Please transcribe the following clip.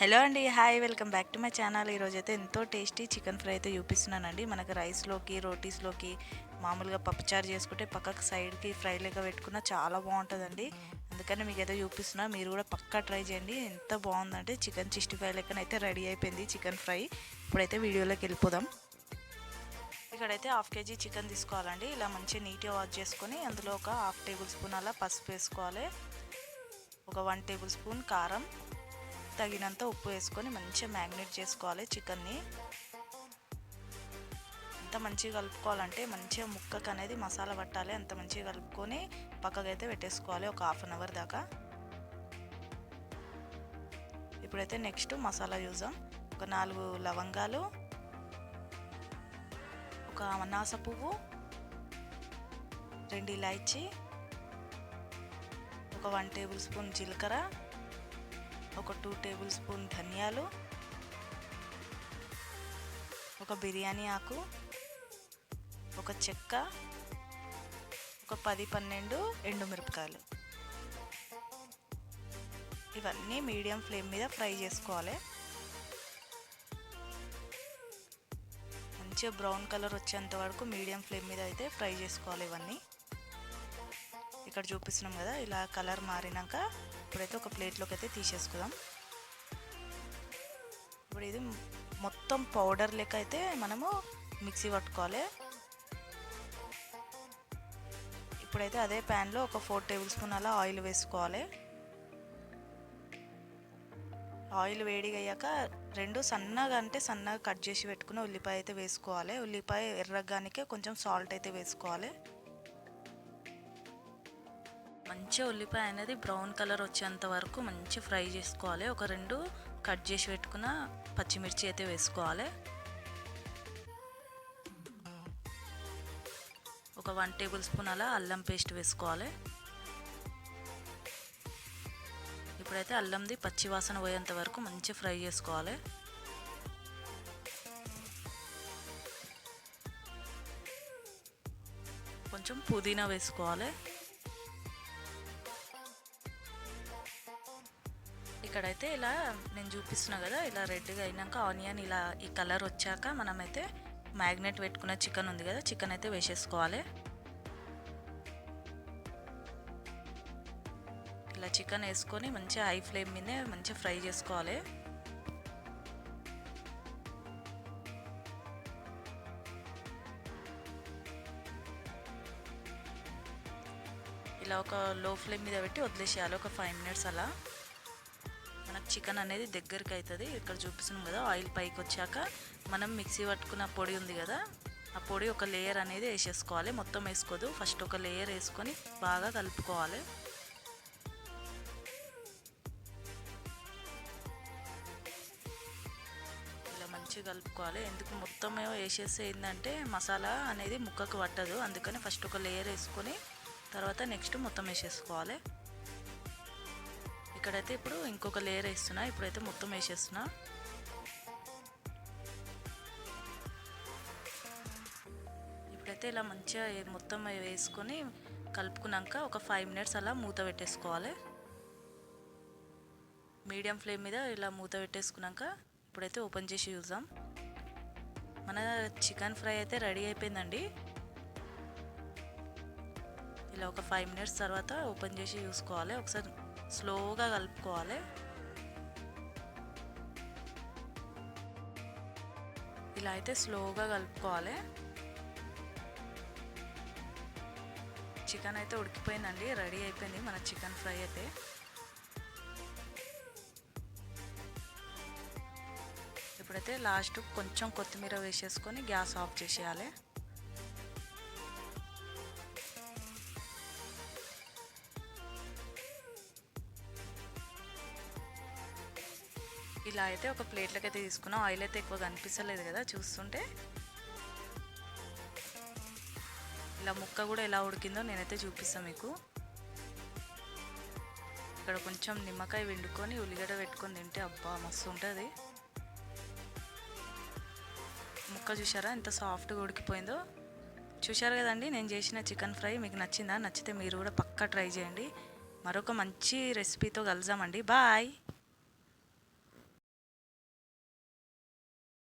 Hello అండి hi welcome back to my channel. ఈరోజు అయితే ఎంతో టేస్టీ చికెన్ ఫ్రై అయితే చూపిస్తున్నానండి. మనకి రైస్లోకి రోటీస్లోకి మామూలుగా పప్పుచారు చేసుకుంటే పక్కకు సైడ్కి ఫ్రై లెక్క పెట్టుకున్న చాలా బాగుంటుందండి. అందుకని మీకు ఏదో చూపిస్తున్నా మీరు కూడా పక్కా ట్రై చేయండి. ఎంత బాగుందంటే చికెన్ సిక్స్టీ ఫైవ్ లెక్కన అయితే రెడీ అయిపోయింది చికెన్ ఫ్రై. ఇప్పుడైతే వీడియోలోకి వెళ్ళిపోదాం. ఇక్కడైతే హాఫ్ కేజీ చికెన్ తీసుకోవాలండి. ఇలా మంచిగా నీట్గా వాష్ చేసుకొని అందులో ఒక హాఫ్ టేబుల్ స్పూన్ అలా పసుపు వేసుకోవాలి. ఒక వన్ టేబుల్ స్పూన్ కారం. తగినంత ఉప్పు వేసుకొని మంచిగా మ్యాగ్నేట్ చేసుకోవాలి చికెన్ని. ఎంత మంచిగా కలుపుకోవాలంటే మంచిగా ముక్కకు అనేది మసాలా పట్టాలి. అంత మంచిగా కలుపుకొని పక్కకైతే పెట్టేసుకోవాలి ఒక హాఫ్ అన్ అవర్ దాకా. ఇప్పుడైతే నెక్స్ట్ మసాలా చూద్దాం. ఒక నాలుగు లవంగాలు ఒక అనాస పువ్వు రెండు ఇలాచి ఒక వన్ టేబుల్ స్పూన్ జీలకర్ర ఒక టూ టేబుల్ స్పూన్ ధనియాలు ఒక బిర్యానీ ఆకు ఒక చెక్క ఒక పది పన్నెండు ఎండుమిరపకాయలు. ఇవన్నీ మీడియం ఫ్లేమ్ మీద ఫ్రై చేసుకోవాలి. మంచిగా బ్రౌన్ కలర్ వచ్చేంత వరకు మీడియం ఫ్లేమ్ మీద అయితే ఫ్రై చేసుకోవాలి ఇవన్నీ. ఇక్కడ చూపిస్తున్నాం కదా ఇలా కలర్ మారినాక ఇప్పుడైతే ఒక ప్లేట్లోకి అయితే తీసేసుకుందాం. ఇప్పుడు ఇది మొత్తం పౌడర్ లెక్క అయితే మనము మిక్సీ పట్టుకోవాలి. ఇప్పుడైతే అదే ప్యాన్లో ఒక ఫోర్ టేబుల్ స్పూన్ అలా ఆయిల్ వేసుకోవాలి. ఆయిల్ వేడిగా అయ్యాక రెండు సన్నగా అంటే సన్నగా కట్ చేసి పెట్టుకుని ఉల్లిపాయ అయితే వేసుకోవాలి. ఉల్లిపాయ ఎర్రగానికే కొంచెం సాల్ట్ అయితే వేసుకోవాలి. మంచిగా ఉల్లిపాయ అనేది బ్రౌన్ కలర్ వచ్చేంత వరకు మంచి ఫ్రై చేసుకోవాలి. ఒక రెండు కట్ చేసి పెట్టుకున్న పచ్చిమిర్చి అయితే వేసుకోవాలి. ఒక వన్ టేబుల్ స్పూన్ అలా అల్లం పేస్ట్ వేసుకోవాలి. ఇప్పుడైతే అల్లంది పచ్చి వాసన పోయేంత వరకు మంచి ఫ్రై చేసుకోవాలి. కొంచెం పుదీనా వేసుకోవాలి. ఇక్కడైతే ఇలా నేను చూపిస్తున్నా కదా ఇలా రెడ్గా అయినాక ఆనియన్ ఇలా ఈ కలర్ వచ్చాక మనమైతే మ్యాగ్నెట్ పెట్టుకున్న చికెన్ ఉంది కదా చికెన్ అయితే వేసేసుకోవాలి. ఇలా చికెన్ వేసుకొని మంచిగా హై ఫ్లేమ్ మీదే మంచిగా ఫ్రై చేసుకోవాలి. ఇలా ఒక లో ఫ్లేమ్ మీద పెట్టి వదిలేసేయాలి ఒక ఫైవ్ మినిట్స్ అలా. చికెన్ అనేది దగ్గరికి అవుతుంది ఇక్కడ చూపిస్తున్నాం కదా ఆయిల్ పైకి వచ్చాక మనం మిక్సీ పట్టుకున్న పొడి ఉంది కదా ఆ పొడి ఒక లేయర్ అనేది వేసేసుకోవాలి. మొత్తం వేసుకోదు. ఫస్ట్ ఒక లేయర్ వేసుకొని బాగా కలుపుకోవాలి. ఇలా మంచిగా కలుపుకోవాలి. ఎందుకు మొత్తం వేసేస్తే ఏంటంటే మసాలా అనేది ముక్కకు పట్టదు. అందుకని ఫస్ట్ ఒక లేయర్ వేసుకొని తర్వాత నెక్స్ట్ మొత్తం వేసేసుకోవాలి. ఇక్కడైతే ఇప్పుడు ఇంకొక లేయర్ వేస్తున్నా. ఇప్పుడైతే మొత్తం వేసేస్తున్నా. ఇప్పుడైతే ఇలా మంచిగా మొత్తం వేసుకొని కలుపుకున్నాక ఒక ఫైవ్ మినిట్స్ అలా మూత పెట్టేసుకోవాలి. మీడియం ఫ్లేమ్ మీద ఇలా మూత పెట్టేసుకున్నాక ఇప్పుడైతే ఓపెన్ చేసి చూద్దాం. మన చికెన్ ఫ్రై అయితే రెడీ అయిపోయిందండి. ఇలా ఒక ఫైవ్ మినిట్స్ తర్వాత ఓపెన్ చేసి చూసుకోవాలి. ఒకసారి స్లోగా కలుపుకోవాలి. ఇలా అయితే స్లోగా కలుపుకోవాలి. చికెన్ అయితే ఉడికిపోయిందండి. రెడీ అయిపోయింది. మన చికెన్ ఫ్రై అయితే. ఇప్పుడైతే లాస్ట్ కొంచెం కొత్తిమీర వేసేసుకొని గ్యాస్ ఆఫ్ చేసేయాలి. ఇలా అయితే ఒక ప్లేట్లకి అయితే తీసుకున్నాం. ఆయిల్ అయితే ఎక్కువ కనిపించలేదు కదా చూస్తుంటే. ఇలా ముక్క కూడా ఎలా ఉడికిందో నేనైతే చూపిస్తాను మీకు. ఇక్కడ కొంచెం నిమ్మకాయ వండుకొని ఉల్లిగడ్డ పెట్టుకొని తింటే అబ్బా మస్తు ఉంటుంది. ముక్క చూసారా ఎంత సాఫ్ట్గా ఉడికిపోయిందో. చూశారు కదండి నేను చేసిన చికెన్ ఫ్రై. మీకు నచ్చిందా? నచ్చితే మీరు కూడా పక్కా ట్రై చేయండి. మరొక మంచి రెసిపీతో కలుద్దామండి. బాయ్!